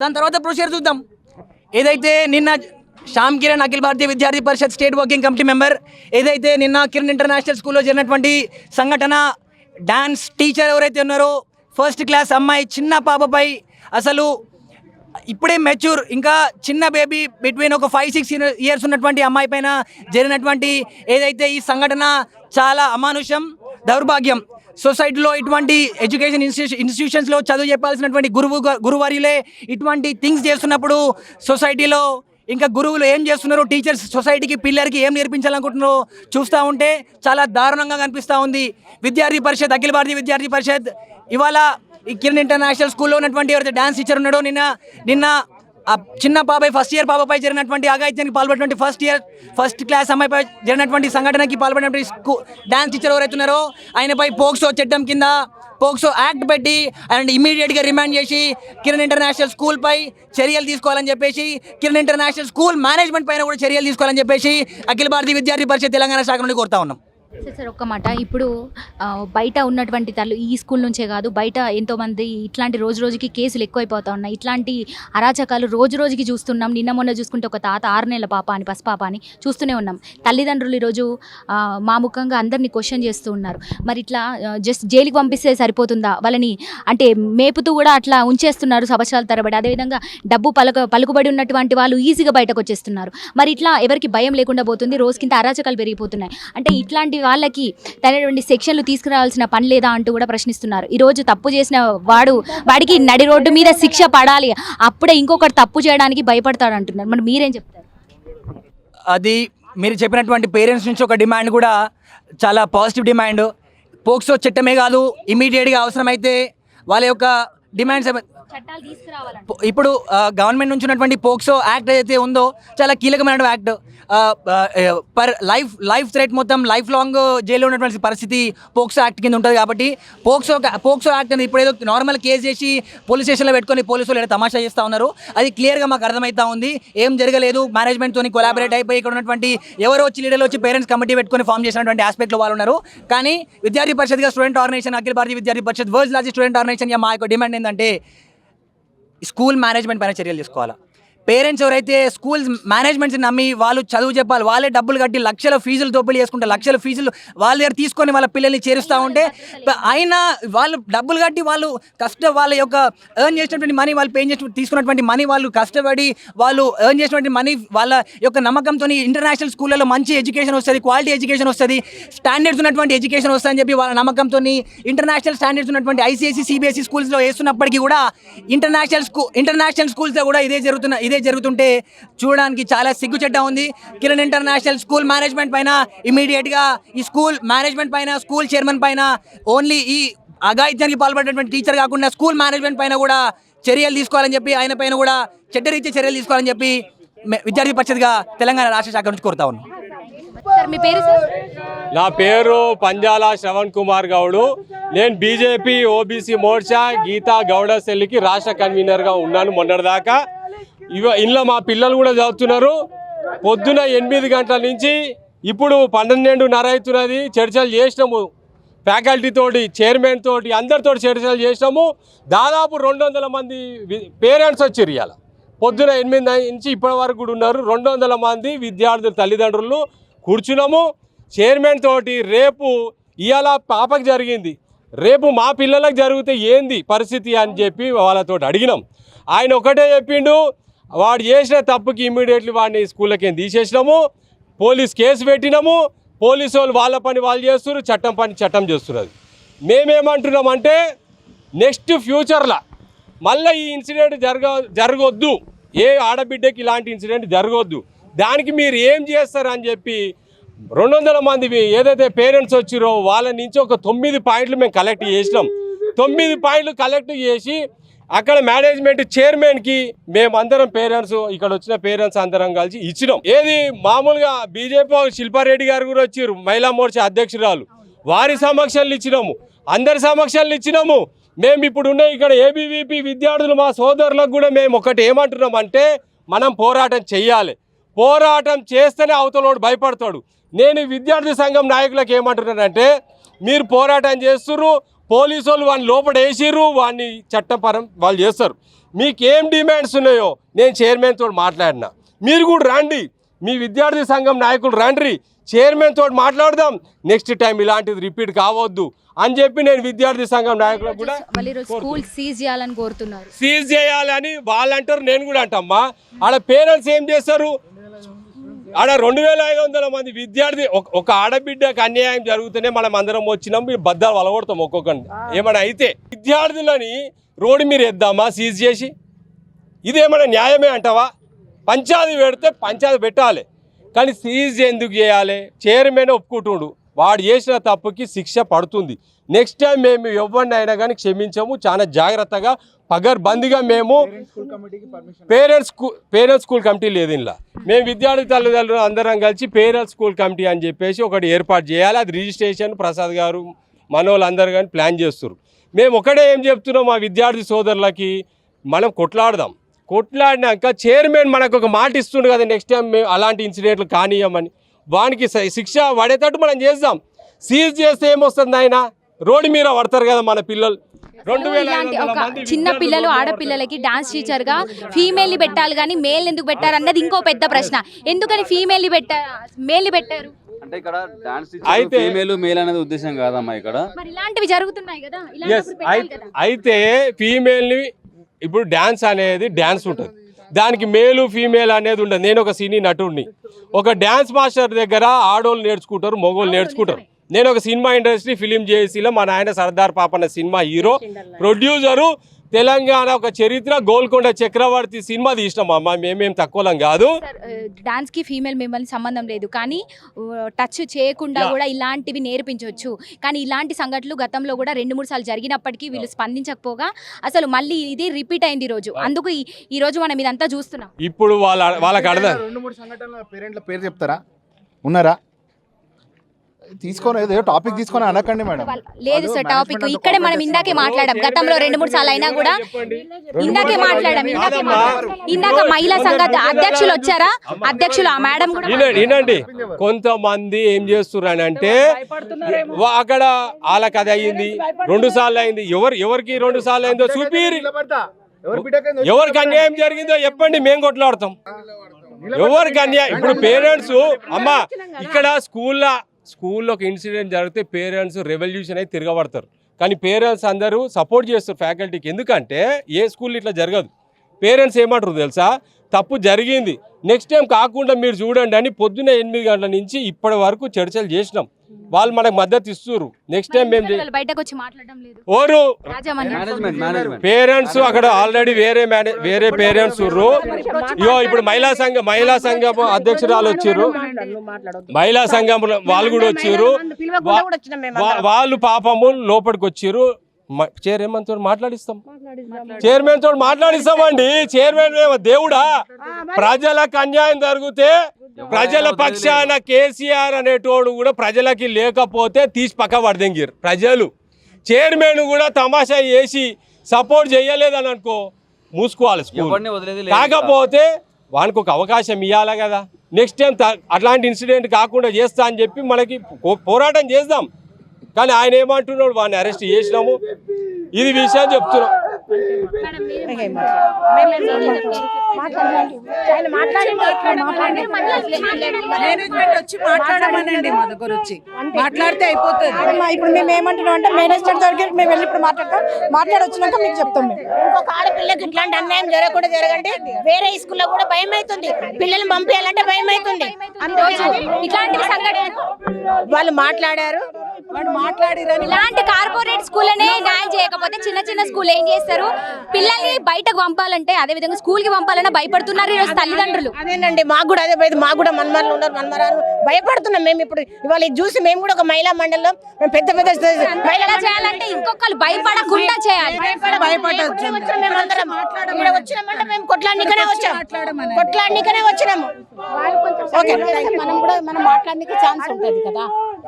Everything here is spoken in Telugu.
దాని తర్వాత ప్రొసీజర్ చూద్దాం. ఏదైతే నిన్న Shyam Kiran Akhil Bharatiya Vidyarthi Parishad state working committee member ఏదైతే నిన్న కిరణ్ ఇంటర్నేషనల్ స్కూల్లో జరిగినటువంటి సంఘటన డాన్స్ టీచర్ ఎవరైతే ఉన్నారో ఫస్ట్ క్లాస్ అమ్మాయి చిన్న పాపపై అసలు ఇప్పుడే మెచ్యూర్ ఇంకా చిన్న బేబీ బిట్వీన్ ఒక ఫైవ్ సిక్స్ ఇయర్స్ ఉన్నటువంటి అమ్మాయి పైన జరిగినటువంటి ఏదైతే ఈ సంఘటన చాలా అమానుషం దౌర్భాగ్యం. సొసైటీలో ఇటువంటి ఎడ్యుకేషన్ ఇన్స్టిట్యూ ఇన్స్టిట్యూషన్స్లో చదువు చెప్పాల్సినటువంటి గురువు గురువారిలే ఇటువంటి థింగ్స్ చేస్తున్నప్పుడు సొసైటీలో ఇంకా గురువులు ఏం చేస్తున్నారు? టీచర్స్ సొసైటీకి పిల్లలకి ఏం నేర్పించాలనుకుంటున్నారో చూస్తూ ఉంటే చాలా దారుణంగా కనిపిస్తూ ఉంది. విద్యార్థి పరిషత్ అఖిల భారతీయ విద్యార్థి పరిషత్ ఇవాళ కిరణ్ ఇంటర్నేషనల్ స్కూల్లో ఉన్నటువంటి ఎవరైతే డ్యాన్స్ టీచర్ ఉన్నాడో నిన్న నిన్న ఆ చిన్న బాబాయ్ ఫస్ట్ ఇయర్ పాపపై జరిగినటువంటి అఘాయిత్యానికి పాల్పడినటువంటి ఫస్ట్ ఇయర్ ఫస్ట్ క్లాస్ అమ్మాయిపై జరిగినటువంటి సంఘటనకి పాల్పడినటువంటి స్కూ డాన్స్ టీచర్ ఎవరైతే ఉన్నారో ఆయనపై పోక్సో చట్టం కింద పోక్సో యాక్ట్ పెట్టి అండ్ ఇమీడియట్గా రిమాండ్ చేసి కిరణ్ ఇంటర్నేషనల్ స్కూల్పై చర్యలు తీసుకోవాలని చెప్పేసి కిరణ్ ఇంటర్నేషనల్ స్కూల్ మేనేజ్మెంట్ పైన కూడా చర్యలు తీసుకోవాలని చెప్పేసి అఖిల భారతీయ విద్యార్థి పరిషత్ తెలంగాణ శాఖ నుండి కోరుతా ఉన్నాం. సార్ సార్ ఒక్క మాట. ఇప్పుడు బయట ఉన్నటువంటి తల్లు ఈ స్కూల్ నుంచే కాదు బయట ఎంతోమంది ఇట్లాంటి రోజు రోజుకి కేసులు ఎక్కువైపోతా ఉన్నాయి. ఇట్లాంటి అరాచకాలు రోజు రోజుకి చూస్తున్నాం. నిన్న మొన్న చూసుకుంటే ఒక తాత ఆరు నెలల పాప అని పసిపాప అని చూస్తూనే ఉన్నాం. తల్లిదండ్రులు ఈరోజు మా ముఖంగా అందరినీ క్వశ్చన్ చేస్తూ ఉన్నారు. మరి ఇట్లా జస్ట్ జైలుకి పంపిస్తే సరిపోతుందా? వాళ్ళని అంటే మేపుతూ కూడా అట్లా ఉంచేస్తున్నారు సంవత్సరాల తరబడి. అదేవిధంగా డబ్బు పలక పలుకుబడి ఉన్నటువంటి వాళ్ళు ఈజీగా బయటకు వచ్చేస్తున్నారు. మరి ఇట్లా ఎవరికి భయం లేకుండా పోతుంది. రోజుకింత అరాచకాలు పెరిగిపోతున్నాయి. అంటే ఇట్లాంటి వాళ్ళకి తగినటువంటి సెక్షన్లు తీసుకురావాల్సిన పని లేదా అంటూ కూడా ప్రశ్నిస్తున్నారు. ఈ రోజు తప్పు చేసిన వాడు వాడికి నడి రోడ్డు మీద శిక్ష పడాలి. అప్పుడే ఇంకొకటి తప్పు చేయడానికి భయపడతాడు అంటున్నారు. మరి మీరేం చెప్తారు? అది మీరు చెప్పినటువంటి పేరెంట్స్ నుంచి ఒక డిమాండ్ కూడా చాలా పాజిటివ్ డిమాండ్. పోక్సో చట్టమే కాదు ఇమీడియట్గా అవసరమైతే వాళ్ళ యొక్క డిమాండ్స్ ఇప్పుడు గవర్నమెంట్ నుంచి ఉన్నటువంటి పోక్సో యాక్ట్ ఏదైతే ఉందో చాలా కీలకమైన act. Per life life threat మొత్తం లైఫ్ లాంగ్ జైల్లో ఉన్నటువంటి పరిస్థితి పోక్సో యాక్ట్ కింద ఉంటుంది కాబట్టి పోక్సో పోక్సో యాక్ట్ అనేది ఇప్పుడు ఏదో నార్మల్ కేసు చేసి పోలీస్ స్టేషన్లో పెట్టుకొని పోలీసులు ఏదో తమాషా చేస్తూ ఉన్నారు. అది క్లియర్గా మాకు అర్థమవుతా ఉంది. ఏం జరగలేదు. మేనేజ్మెంట్తో కొలాబరేట్ అయిపోయి ఇక్కడ ఉన్నటువంటి ఎవరో వచ్చి లీడర్లు వచ్చి పేరెంట్స్ కమిటీ పెట్టుకొని ఫామ్ చేసినటువంటి ఆస్పెక్ట్లో వాళ్ళు ఉన్నారు. కానీ విద్యార్థి పరిషత్గా student organisation Akhil Bharatiya Vidyarthi Parishad world largest student organisation మా యొక్క డిమాండ్ ఏంటంటే స్కూల్ మేనేజ్మెంట్ పైన చర్యలు తీసుకోవాలా. పేరెంట్స్ ఎవరైతే స్కూల్స్ మేనేజ్మెంట్స్ నమ్మి వాళ్ళు చదువు చెప్పాలి వాళ్ళే డబ్బులు కట్టి లక్షల ఫీజులు దోపిడీ చేసుకుంటే లక్షల ఫీజులు వాళ్ళ దగ్గర తీసుకొని వాళ్ళ పిల్లల్ని చేరుస్తూ ఉంటే అయినా వాళ్ళు డబ్బులు కట్టి వాళ్ళు కష్ట వాళ్ళ యొక్క ఎర్న్ చేసినటువంటి మనీ వాళ్ళు పే చేసిన తీసుకున్నటువంటి మనీ వాళ్ళు కష్టపడి వాళ్ళు ఎర్న్ చేసినటువంటి మనీ వాళ్ళ యొక్క నమ్మకంతో ఇంటర్నేషనల్ స్కూళ్ళలో మంచి ఎడ్యుకేషన్ వస్తుంది క్వాలిటీ ఎడ్యుకేషన్ వస్తుంది స్టాండర్డ్స్ ఉన్నటువంటి ఎడ్యుకేషన్ వస్తుందని చెప్పి వాళ్ళ నమ్మకంతో ఇంటర్నేషనల్ స్టాండర్డ్స్ ఉన్నటువంటి ఐసీఎస్సీ సిబిఎస్ఈ స్కూల్స్లో వేస్తున్నప్పటికీ కూడా ఇంటర్నేషనల్ స్కూల్ ఇంటర్నేషనల్ స్కూల్స్లో కూడా ఇదే జరుగుతున్న ఇదే జరుగుతుంటే చూడడానికి చాలా సిగ్గుచెడ్డ ఉంది. కిరణ్ ఇంటర్నేషనల్ స్కూల్ మేనేజ్మెంట్ పైన ఇమీడియట్గా ఈ స్కూల్ మేనేజ్మెంట్ పైన స్కూల్ చైర్మన్ పైన ఓన్లీ ఈ అఘాయిత్యానికి పాల్పడినటువంటి టీచర్ కాకుండా స్కూల్ మేనేజ్మెంట్ పైన కూడా చర్యలు తీసుకోవాలని చెప్పి ఆయన పైన కూడా చట్టరీత్యా చర్యలు తీసుకోవాలని చెప్పి విద్యార్థి పరిషత్గా తెలంగాణ రాష్ట్ర శాఖ నుంచి కోరుతా ఉన్నాం. సార్ మీ పేరు సార్? నా పేరు పంజాల శ్రవణ్ కుమార్ గౌడు. నేను బీజేపీ ఓబీసీ మోర్చా గీతా గౌడ సెల్లికి రాష్ట్ర కన్వీనర్గా ఉన్నాను మొన్నటిదాకా. ఇవ ఇంట్లో మా పిల్లలు కూడా చదువుతున్నారు. పొద్దున ఎనిమిది గంటల నుంచి ఇప్పుడు పన్నెండున్నర అవుతున్నది. చర్చలు చేసినాము. ఫ్యాకల్టీ తోటి చైర్మన్ తోటి అందరితో చర్చలు చేసినాము. దాదాపు రెండు వందల మంది పేరెంట్స్ వచ్చారు ఇవాళ పొద్దున ఎనిమిది నుంచి ఇప్పటి వరకు కూడా ఉన్నారు. రెండు వందల మంది విద్యార్థుల తల్లిదండ్రులు కూర్చున్నాము. చైర్మన్ తోటి రేపు ఇవాళ పాపకు జరిగింది. రేపు మా పిల్లలకు జరిగితే ఏంది పరిస్థితి అని చెప్పి వాళ్ళతో అడిగినాం. ఆయన ఒకటే చెప్పిండు వాడు చేసిన తప్పుకి ఇమీడియట్లీ వాడిని స్కూళ్ళకి తీసేసినాము? పోలీస్ కేసు పెట్టినాము. పోలీసు వాళ్ళు వాళ్ళ పని వాళ్ళు చేస్తున్నారు చట్టం పని చట్టం చేస్తున్నది మేమేమంటున్నామంటే నెక్స్ట్ ఫ్యూచర్లో మళ్ళీ ఈ ఇన్సిడెంట్ జరగ జరగొద్దు. ఏ ఆడబిడ్డకి ఇలాంటి ఇన్సిడెంట్ జరగొద్దు. దానికి మీరు ఏం చేస్తారు అని చెప్పి రెండు వందల మంది ఏదైతే పేరెంట్స్ వచ్చిరో వాళ్ళ నుంచి ఒక తొమ్మిది పాయింట్లు మేము కలెక్ట్ చేసినాం. తొమ్మిది పాయింట్లు కలెక్ట్ చేసి అక్కడ మేనేజ్మెంట్ చైర్మన్కి మేమందరం పేరెంట్స్ ఇక్కడ వచ్చిన పేరెంట్స్ అందరం కలిసి ఇచ్చినాం. ఏది మామూలుగా బీజేపీ శిల్పారెడ్డి గారు కూడా వచ్చారు మహిళా మోర్చా అధ్యక్షురాలు. వారి సమక్షాలు ఇచ్చినాము. అందరి సమక్షాలు ఇచ్చినాము. మేము ఇప్పుడు ఉన్న ఇక్కడ ఏబీవీపీ విద్యార్థులు మా సోదరులకు కూడా మేము ఒకటి ఏమంటున్నాం అంటే మనం పోరాటం చెయ్యాలి. పోరాటం చేస్తేనే అవతలోడు భయపడతాడు. నేను ఈ విద్యార్థి సంఘం నాయకులకు ఏమంటున్నానంటే మీరు పోరాటం చేస్తుర్రు పోలీసు వాళ్ళు వాడిని లోపల వేసిర్రు వాడిని చట్టపరం వాళ్ళు చేస్తారు. మీకు ఏం డిమాండ్స్ ఉన్నాయో నేను చైర్మన్ తోటి మాట్లాడినా. మీరు కూడా రండి. మీ విద్యార్థి సంఘం నాయకులు రండి చైర్మన్ తోటి మాట్లాడదాం. నెక్స్ట్ టైం ఇలాంటిది రిపీట్ కావద్దు అని చెప్పి నేను విద్యార్థి సంఘం నాయకులకు కూడా స్కూల్ సీజ్ చేయాలని కోరుతున్నారు. సీజ్ చేయాలని వాళ్ళు అంటారు నేను కూడా అంటమ్మా. ఆడ పేరెంట్స్ ఏం చేస్తారు? ఆడ రెండు వేల ఐదు వందల మంది విద్యార్థి ఒక- ఆడబిడ్డకు అన్యాయం జరుగుతూనే మనం అందరం వచ్చినాం మీరు బద్దాలు వలగొడతాం ఒక్కొక్కరిని. ఏమైనా అయితే విద్యార్థులని రోడ్డు మీరు ఎద్దామా సీజ్ చేసి? ఇదేమైనా న్యాయమే అంటావా? పంచాయతీ పెడితే పంచాయతీ పెట్టాలి. కానీ సీజ్ ఎందుకు చేయాలి? చైర్మన్ ఒప్పుకుంటుండు. వాడు చేసిన తప్పుకి శిక్ష పడుతుంది. నెక్స్ట్ టైం మేము ఎవరిని అయినా కానీ క్షమించము. చాలా జాగ్రత్తగా పగర్బందీగా మేము పేరెంట్స్ పేరెంట్స్ స్కూల్ కమిటీ లేదు ఇలా మేము విద్యార్థి తల్లిదండ్రులు అందరం కలిసి పేరెంట్స్ స్కూల్ కమిటీ అని చెప్పేసి ఒకటి ఏర్పాటు చేయాలి. అది రిజిస్ట్రేషన్ ప్రసాద్ గారు మనోళ్ళందరూ కానీ ప్లాన్ చేస్తారు మేము ఒకటే ఏం చెప్తున్నాం మా విద్యార్థి సోదరులకి మనం కొట్లాడదాం. కొట్లాడినాక చైర్మన్ మనకు ఒక మాట ఇస్తుండు కదా నెక్స్ట్ టైం మేము అలాంటి ఇన్సిడెంట్లు కానియమని వానికి శిక్ష పడేటట్టు మనం చేద్దాం సీజ్ చేస్తే ఏమొస్తుంది ఆయన రోడ్డు మీద పడతారు కదా మన పిల్లలు. ఇలాంటి ఒక మంది చిన్న పిల్లలు ఆడపిల్లలకి డాన్స్ టీచర్గా ఫీమేల్ని పెట్టాలి కానీ మేల్ ఎందుకు పెట్టారు అన్నది ఇంకో పెద్ద ప్రశ్న. ఎందుకని ఫీమేల్ని పెట్టారు? మేల్ని పెట్టారు. అంటే ఇక్కడ డాన్స్ అయితే- ఫీమేల్ మేల్ అనేది ఉద్దేశం కాదమ్మా ఇక్కడ. మరి ఇలాంటివి జరుగుతున్నాయి కదా. అయితే ఫీమేల్ని ఇప్పుడు డ్యాన్స్ అనేది డ్యాన్స్ ఉంటుంది. దానికి మేలు ఫీమేల్ అనేది ఉండదు. నేను ఒక సినీ నటుడిని. ఒక డ్యాన్స్ మాస్టర్ దగ్గర ఆడోళ్ళు నేర్చుకుంటారు మగోళ్ళు నేర్చుకుంటారు. నేను ఒక సినిమా ఇండస్ట్రీ ఫిలిం జేఏసీలో మా నాయన Sardar Papanna cinema hero producer Telangana ఒక చరిత్ర గోల్కొండ చక్రవర్తి సినిమా తీసినాం అమ్మ. మేమేం తక్కువలం కాదు. డాన్స్కి ఫీమేల్ మిమ్మల్ని సంబంధం లేదు. కానీ టచ్ చేయకుండా. కూడా ఇలాంటివి నేర్పించవచ్చు కానీ ఇలాంటి సంఘటనలు గతంలో కూడా రెండు మూడు సార్లు జరిగినప్పటికీ వీళ్ళు స్పందించకపోగా అసలు మళ్ళీ ఇది రిపీట్ అయింది ఈ రోజు. అందుకు ఈ- ఈ రోజు మనం ఇదంతా చూస్తున్నాం. ఇప్పుడు వాళ్ళ వాళ్ళకి అర్థం. రెండు మూడు సంఘటనల పేరెంట్ల పేరు చెప్తారా? ఉన్నారా? తీసుకొని ఏదో టాపిక్ తీసుకొని అనకండి మేడం. లేదు సార్ టాపిక్ ఇక్కడే మనం ఇందాకే మాట్లాడాం. గతంలో రెండు మూడు సార్లు అయినా కూడా ఇందాకే మాట్లాడాం. ఇందాకే. ఇందాక మహిళా సంఘ అధ్యక్షులు వచ్చారా? అధ్యక్షులు ఆ మేడం కూడా వినండి కొంతమంది ఏం చేస్తున్నారు అంటే వా- అక్కడ వాళ్ళకి అది అయ్యింది రెండు సార్లు అయింది. ఎవరు ఎవరికి రెండు సార్లు అయిందో బిడ్డకైనా ఎవరికి అన్యాయం జరిగిందో చెప్పండి మేము కొట్లాడతాం. ఎవరికి అన్యాయం? ఇప్పుడు పేరెంట్స్ అమ్మా ఇక్కడ స్కూల్లో స్కూల్లో ఒక ఇన్సిడెంట్ జరిగితే పేరెంట్స్ రెవల్యూషన్ అయితే తిరగబడతారు. కానీ పేరెంట్స్ అందరూ సపోర్ట్ చేస్తారు ఫ్యాకల్టీకి. ఎందుకంటే ఏ స్కూల్ ఇట్లా జరగదు. పేరెంట్స్ ఏమంటారు తెలుసా? తప్పు జరిగింది. నెక్స్ట్ టైం కాకుండా మీరు చూడండి అని పొద్దున్న ఎనిమిది గంటల నుంచి ఇప్పటి వరకు చర్చలు చేసినాం. వాళ్ళు మనకు మద్దతు ఇస్తున్నారు నెక్స్ట్ టైం మేము బయటకు వచ్చి మాట్లాడడం లేదు. ఓరు పేరెంట్స్ అక్కడ ఆల్రెడీ వేరే వేరే పేరెంట్స్ ఉర్రు. ఇగో ఇప్పుడు మహిళా సంఘం మహిళా సంఘం అధ్యక్షురాలు వచ్చిర్రు. మహిళా సంఘం వాళ్ళు కూడా వచ్చిర్రు. వా- వా- వాళ్ళు పాపము లోపలికి వచ్చిర్రు. మ- చైర్మన్ తోటి మాట్లాడిస్తాం. చైర్మన్ తోటి మాట్లాడిస్తామండి. చైర్మన్ ఏమో దేవుడా. ప్రజలకు అన్యాయం జరిగితే ప్రజల పక్షాన కేసీఆర్ అనేటోడు కూడా ప్రజలకి లేకపోతే తీసి పక్క పడదెంగిరు ప్రజలు. చైర్మన్ కూడా తమాషా చేసి సపోర్ట్ చేయలేదని అనుకో మూసుకోవాలి స్కూల్. కాకపోతే వానికి ఒక అవకాశం ఇవ్వాలి కదా. నెక్స్ట్ టైం అట్లాంటి ఇన్సిడెంట్ కాకుండా చేస్తా అని చెప్పి మనకి పోరాటం చేద్దాం. కానీ ఆయన ఏమంటున్నాడు? వాడిని అరెస్ట్ చేసినాము. ఇది విషయం చెప్తున్నాం. మేనేజ్మెంట్ వచ్చి మాట్లాడమనండి మా దగ్గర వచ్చి. మాట్లాడితే అయిపోతుంది. ఇప్పుడు మేము ఏమంటున్నాం అంటే మేనేజ్మెంట్ దగ్గరికి మేము వెళ్ళి ఇప్పుడు మాట్లాడతాం. మాట్లాడి వచ్చినాక మీకు చెప్తాం మేము. ఇంకొక ఆడపిల్లకి ఇట్లాంటి అన్యాయం జరగకుండా జరగండి వేరే స్కూల్లో కూడా భయం అవుతుంది పిల్లల్ని పంపించాలంటే భయం అవుతుంది ఇట్లాంటి సంఘటన వాళ్ళు మాట్లాడారు. మాట్లాడిరని ఇలాంటి కార్పొరేట్ స్కూల్ అనే న్యాయం చేయకపోతే చిన్న చిన్న స్కూల్ ఏం చేస్తారు? పిల్లల్ని బయటకు పంపాలంటే అదే విధంగా స్కూల్కి పంపాలన్నా భయపడుతున్నారు ఈరోజు తల్లిదండ్రులు. అదేనండి మాకు కూడా అదే భయం. మాకు కూడా మన్మరాలు ఉన్నారు మన్మరాలు. భయపడుతున్నాం మేము ఇప్పుడు. ఇవాళ చూసి మేము కూడా ఒక మహిళా మండలిలో మేము పెద్ద పెద్ద మహిళలా చేయాలంటే ఇంకొకరు భయపడకుండా చేయాలి. మేము వచ్చాం. కొట్లాడినికనే వచ్చినాము. ఓకే మనం కూడా మనం మాట్లాడడానికి ఛాన్స్ ఉంటుంది కదా.